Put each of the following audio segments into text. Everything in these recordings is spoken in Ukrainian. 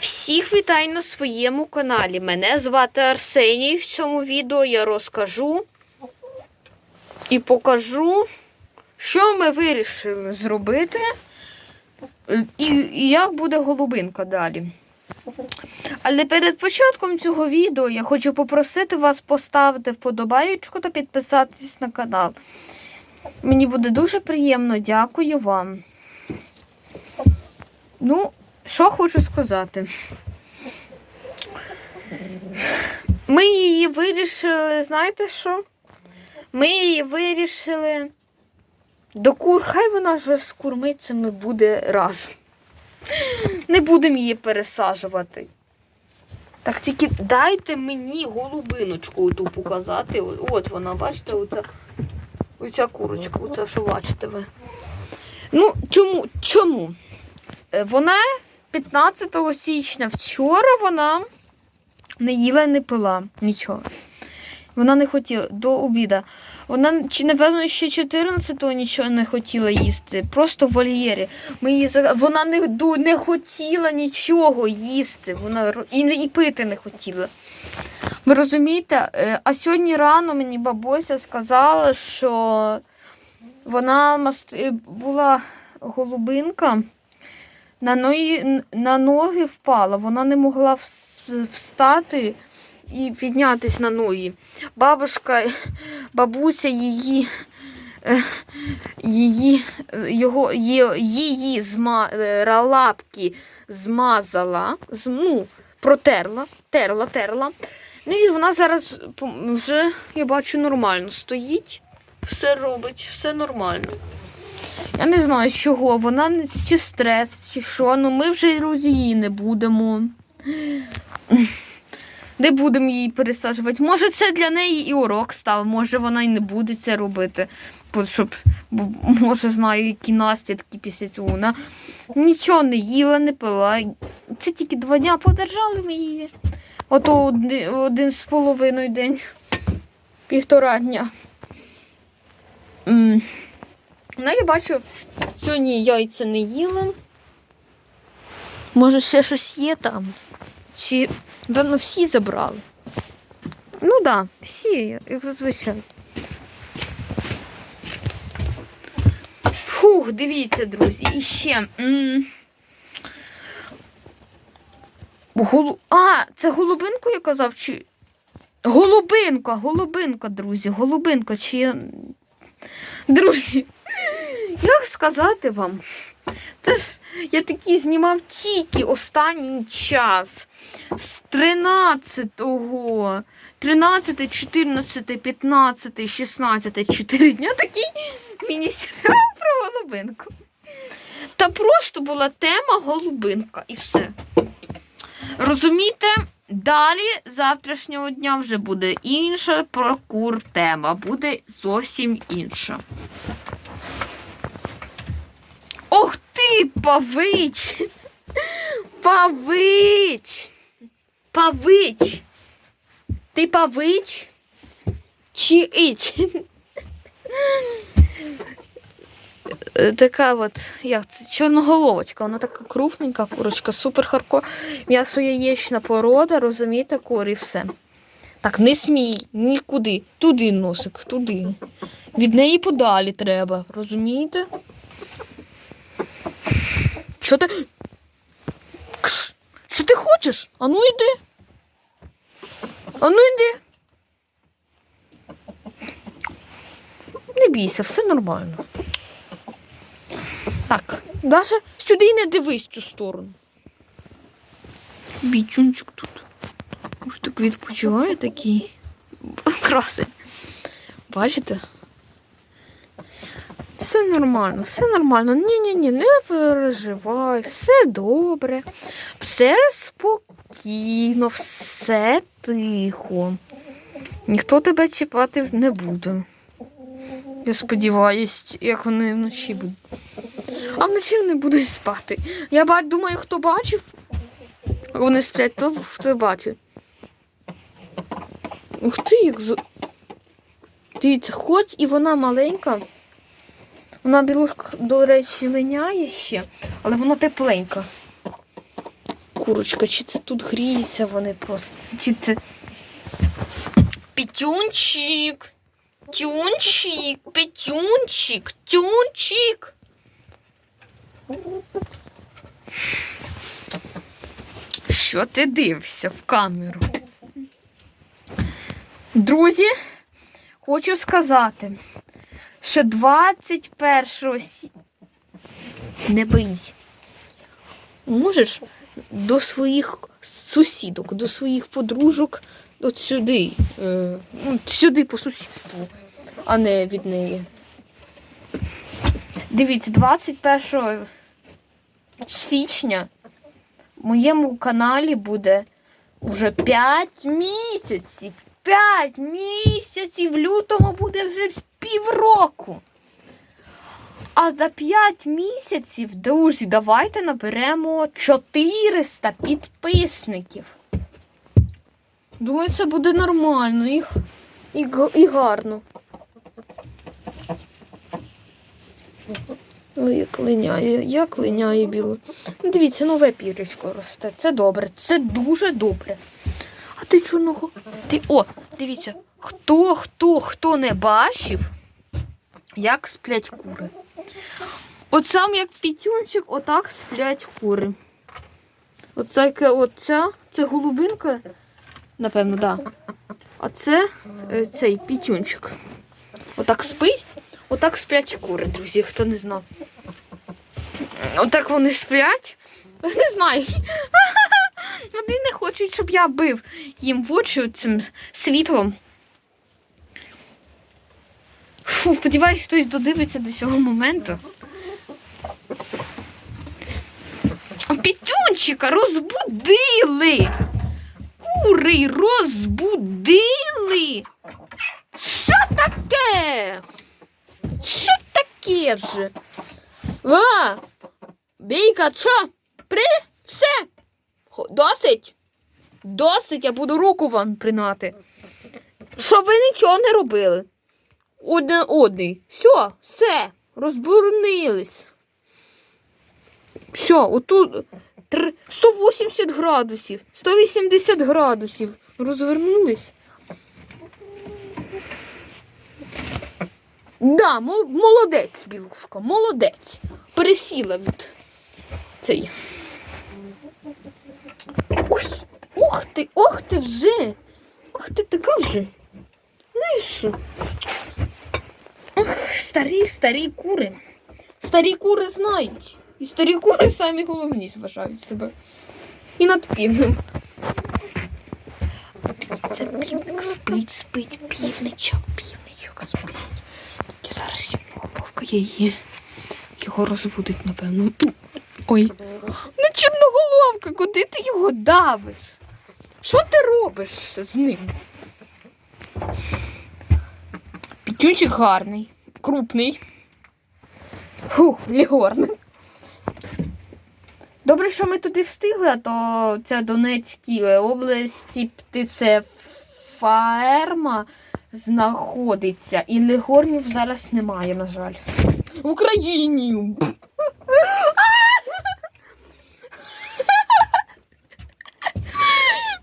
Всіх вітаю на своєму каналі. Мене звати Арсеній. В цьому відео я розкажу і покажу, що ми вирішили зробити і, і як буде голубинка далі. Але перед початком цього відео я хочу попросити вас поставити вподобаєчку та підписатись на канал. Мені буде дуже приємно, дякую вам. Ну, що хочу сказати. Ми її вирішили, знаєте що? Ми її вирішили до кур, хай вона вже з курмицями буде разом. Не будемо її пересаджувати. Так тільки дайте мені голубиночку ту показати. От вона, бачите, оця, оця курочка, оця, що бачите ви. Ну, чому? Чому? Е, Вона 15 січня вчора вона не їла і не пила нічого. Вона не хотіла до обіда. Вона, напевно, ще 14-го нічого не хотіла їсти. Просто в вольєрі. Ми її, вона не, не хотіла нічого їсти. Вона і, і пити не хотіла. Ви розумієте? Е, А сьогодні рано мені бабуся сказала, що вона мас- е, була голубинка на ноги, на ноги впала. Вона не могла встати і піднятися на ноги. Бабушка, бабуся її. Її, його, її зма, лапки змазала, ну, протерла, терла, терла. Ну і вона зараз вже, я бачу, нормально стоїть, все робить, все нормально. Я не знаю, чого. Вона чи стрес, чи що. Ну ми вже друзі її не будемо. Не будемо її пересаджувати. Може, це для неї і урок став, може вона і не буде це робити. Щоб, може, знаю, які наслідки після цього. Вона нічого не їла, не пила. Це тільки два дня подержали ми її. Ото один, один з половиною день, півтора дня. Ну, я бачу, сьогодні яйця не їла. Може, ще щось є там. Чи, напевно, всі забрали. Ну так, да, всі, як зазвичай. Фух, дивіться, друзі, і ще. Голу... А, це голубинку я казав, чи. Голубинка, голубинка, друзі, голубинка, чи я. Друзі, як сказати вам? Це ж я такий знімав тільки останній час. З 13-го, 13, 14, 15, 16, 4 дня такий міні-серіал про голубинку. Та просто була тема голубинка і все. Розумієте? Далі завтрашнього дня вже буде інша про кур тема, буде зовсім інша. Ох ти, павич! Павич! Павич! Ти павич? Чи іч? Е, Така от, як це, чорноголовочка, вона така крупненька курочка, супер харко. М'ясо яєчна порода, розумієте, кур і все. Так, не смій, нікуди. Туди носик, туди. Від неї подалі треба, розумієте? Що ти. Кш! Що ти хочеш? Ану йди. Ану йди. Не бійся, все нормально. Так, Даша, сюди не дивись цю сторону. Бітюнчик тут. Ось так відпочиває такий. Красень. Бачите? Все нормально, все нормально. Ні-ні-ні, не переживай, все добре, все спокійно, все тихо. Ніхто тебе чіпати не буде. Я сподіваюсь, як вони вночі будуть. А вночі вони будуть спати. Я думаю, хто бачив, вони сплять, то хто бачив. Ух ти, як з... Дивіться, хоч і вона маленька. Вона білушка, до речі, линяє ще, але вона тепленька. курочка, чи це тут гріються вони просто. Чи це. Петюнчик. Тюнчик, петюнчик, тюнчик. Що ти дивишся в камеру? Друзі, хочу сказати, що 21 сі... Не боїсь. Можеш до своїх сусідок, до своїх подружок, от сюди, е, ну, сюди по сусідству, а не від неї. Дивіться, 21 січня в моєму каналі буде уже 5 місяців. 5 місяців. В лютому буде вже півроку. А за 5 місяців, друзі, давайте наберемо 400 підписників. Думаю, це буде нормально і, і, і гарно. Як линяє, як линяє біло. Ну, Дивіться, нове піречко росте. Це добре, це дуже добре. А ти чорного? Ти... О, дивіться, хто, хто, хто не бачив, як сплять кури. От сам як пітюнчик, отак сплять кури. Оце оця, це голубинка, напевно, так. Да. А це е, цей пітюнчик. Отак спить, отак сплять кури, друзі, хто не знав. Отак вони сплять. Не знаю. Вони не хочуть, щоб я бив їм в очі цим світлом. Фу, сподіваюсь, хтось додивиться до цього моменту. Пітюнчика розбудили. Кури розбудили. Що таке? Що таке вже? А, бійка, що? При? Все. Досить. Досить, я буду руку вам принати. Щоб ви нічого не робили. Один одний. Все, все, розборонились. Все, отут 180 градусів, 180 градусів. Розвернулись. Да, молодець, білушка, молодець. Пересіла від цей. Ось, ох ти, ох ти вже. Ох ти така вже. Знаєш? Ох, старі, старі кури. Старі кури знають. І старі кури самі головні вважають себе. І над півнем. Це півник спить, спить, півничок, півничок спить. Тільки зараз чорноголовка є її. Його розбудить, напевно. Ой. Ну, чорноголовка, куди ти його давиш? Що ти робиш з ним? Пітюнчик гарний, крупний. Фух, лігорний. Добре, що ми туди встигли, а то ця Донецькій області птицеферма знаходиться. І легорнів зараз немає, на жаль. Україні.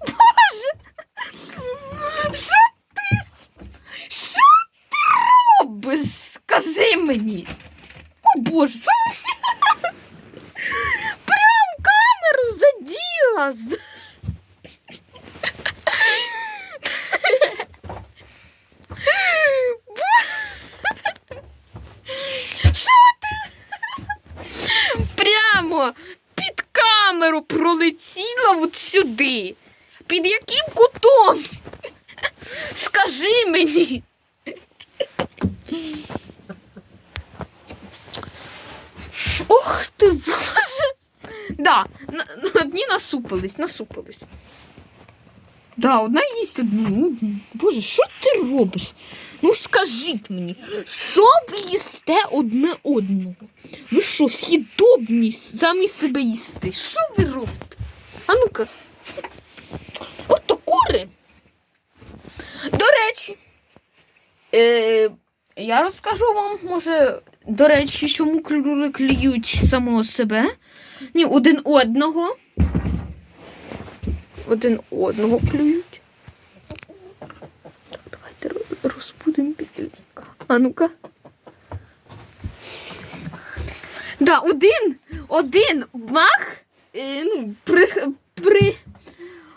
Боже! Що ти? Що ти робиш? Скажи мені. О Боже, що ви всі? Прям камеру заділа. з- Що ти? Прямо під камеру пролетіла от сюди. Під яким кутом? Скажи мені. Ох ти, боже. Да, одні насупились, насупились. Да, одна їсть одну. одну. Боже, що ти робиш? Ну скажіть мені, що ви їсте одне одного? Ви що, східобні самі себе їсти? Що ви робите? А ну-ка. От то кури. До речі, е, я розкажу вам, може, до речі, чому кури клюють самого себе. Ні, один одного. Один одного клюють. Так, давайте розбудемо підлітка. А ну-ка. Да, один, один мах, е, ну, при, при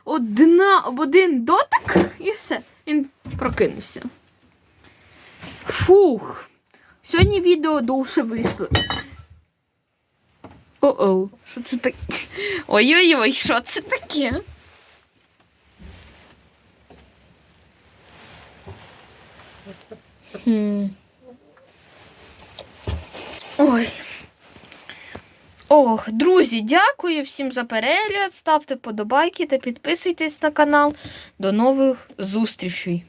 одна, один дотик і все. Він прокинувся. Фух. Сьогодні відео довше вийшло. О-оу, що це таке? Ой-ой-ой, що це таке? Ой. Ох, друзі, дякую всім за перегляд. Ставте подобайки та підписуйтесь на канал. До нових зустрічей!